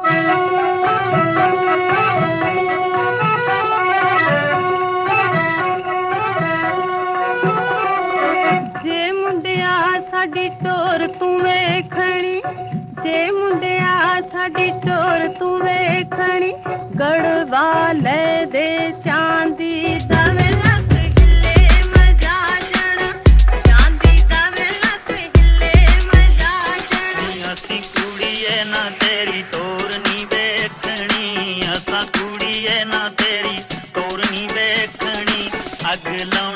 ਜੇ ਮੁੰਡਿਆ ਸਾਡੀ ਚੋਰ ਤੂੰ ਵੇਖਣੀ, ਜੇ ਮੁੰਡਿਆ ਸਾਡੀ ਚੋਰ ਤੂੰ ਵੇਖਣੀ, ਗੜਵਾ ਲੈ ਦੇ ਚਾਂਦੀ ਦਾ ਵੇ ਲੱਖ ਹਿੱਲੇ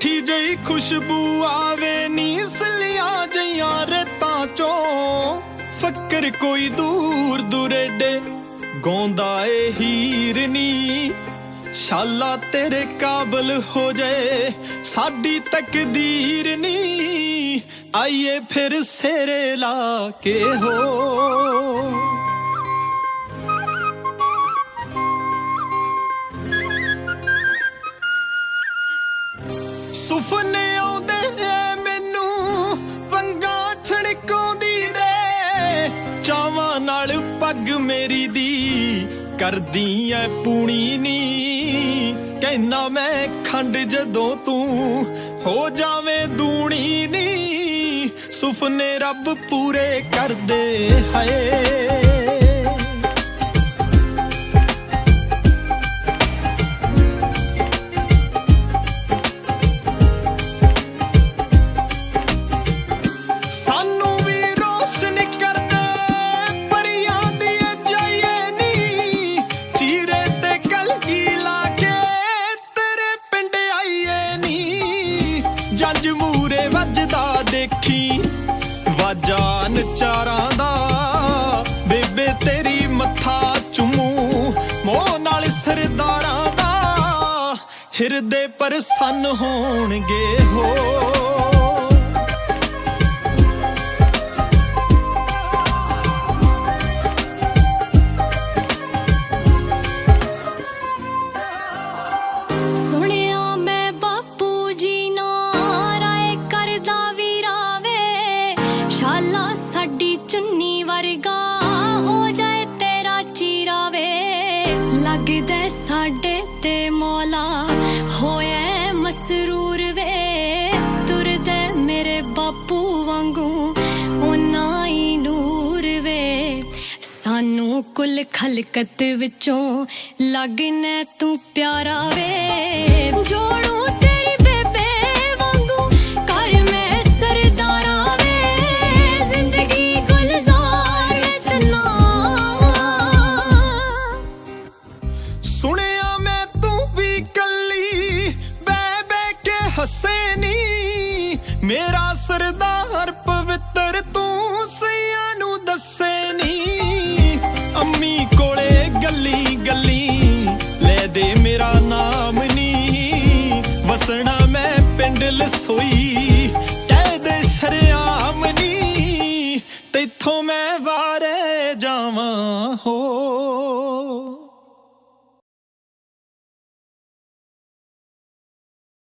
ਮਿੱਠੀ ਜਈ ਖੁਸ਼ਬੂ ਆਵੇ ਨੀ ਸਲੀਆਂ ਜਈਆਂ ਰੇਤਾਂ ਚੋਂ। ਫੱਕਰ ਕੋਈ ਦੂਰ ਦੁਰੇਡੇ, ਗਾਉਂਦਾ ਏ ਹੀਰ ਨੀ। ਸ਼ਾਲਾ ਤੇਰੇ ਕਾਬਲ ਹੋ ਜਾਏ ਸਾਡੀ ਤਕਦੀਰ ਨੀ। ਆਈਏ ਫਿਰ ਸੇਰੇ ਲਾ ਕੇ ਹੋ। ਸੁਪਨੇ ਆਉਂਦੇ ਐ ਮੈਨੂੰ, ਵੰਗਾ ਛੜਕਾਉਂਦੀ ਦੇ। ਚਾਵਾਂ ਨਾਲ ਪੱਗ ਮੇਰੀ ਦੀ ਕਰਦੀ ਐ ਪੂਣੀ ਨੀ। ਕਹਿਣਾ ਮੈਂ ਖੰਡ ਜਦੋਂ ਤੂੰ ਹੋ ਜਾਵੇਂ ਦੂਣੀ ਨੀ। ਸੁਪਨੇ ਰੱਬ ਪੂਰੇ ਕਰਦੇ ਹਾਏ। ਵੱਜਦਾ ਦੇਖੀ। ਵਾਜਾਂ ਨਚਾਰਾਂ ਦਾ। ਬੇਬੇ ਤੇਰੀ ਮੱਥਾ ਚੁੰਮੂ। ਮੋਹ ਨਾਲ ਸਰਦਾਰਾਂ ਦਾ। ਹਿਰਦੇ ਪਰਸੰਨ ਹੋਣਗੇ ਹੋ। ਸ਼ਾਲਾ ਸਾਡੀ ਚੁੰਨੀ ਵਰਗਾ ਹੋ ਜਾਏ ਤੇਰਾ ਚੀਰਾਵੇ। ਲੱਗਦਾ ਸਾਡੇ ਤੇ ਮੌਲਾ ਹੋਇਆ ਮਸਰੂਰ ਵੇ। ਤੁਰਦਾ ਮੇਰੇ ਬਾਪੂ ਵਾਂਗੂ ਉਹਨਾਂ ਹੀ ਨੂਰ ਵੇ। ਸਾਨੂੰ ਕੁੱਲ ਖਲਕਤ ਵਿੱਚੋਂ ਲੱਗਣਾ ਤੂੰ ਪਿਆਰਾ ਵੇ। ਮੇਰਾ ਸਰਦਾਰ ਪਵਿੱਤਰ ਤੂੰ ਸਈਆਂ ਨੂੰ ਦੱਸੇ ਨੀ। ਅੰਮੀ ਕੋਲੇ ਗੱਲੀ ਗੱਲੀ ਲੈ ਦੇ ਮੇਰਾ ਨਾਮ ਨੀ। ਵਸਣਾ ਮੈਂ ਪਿੰਡ ਲਸੋਈ, ਕਹਿ ਦੇ ਸ਼ਰਿਆਮ ਨੀ। ਤੈਥੋਂ ਮੈਂ ਵਾਰੇ ਜਾਵਾਂ ਹੋ।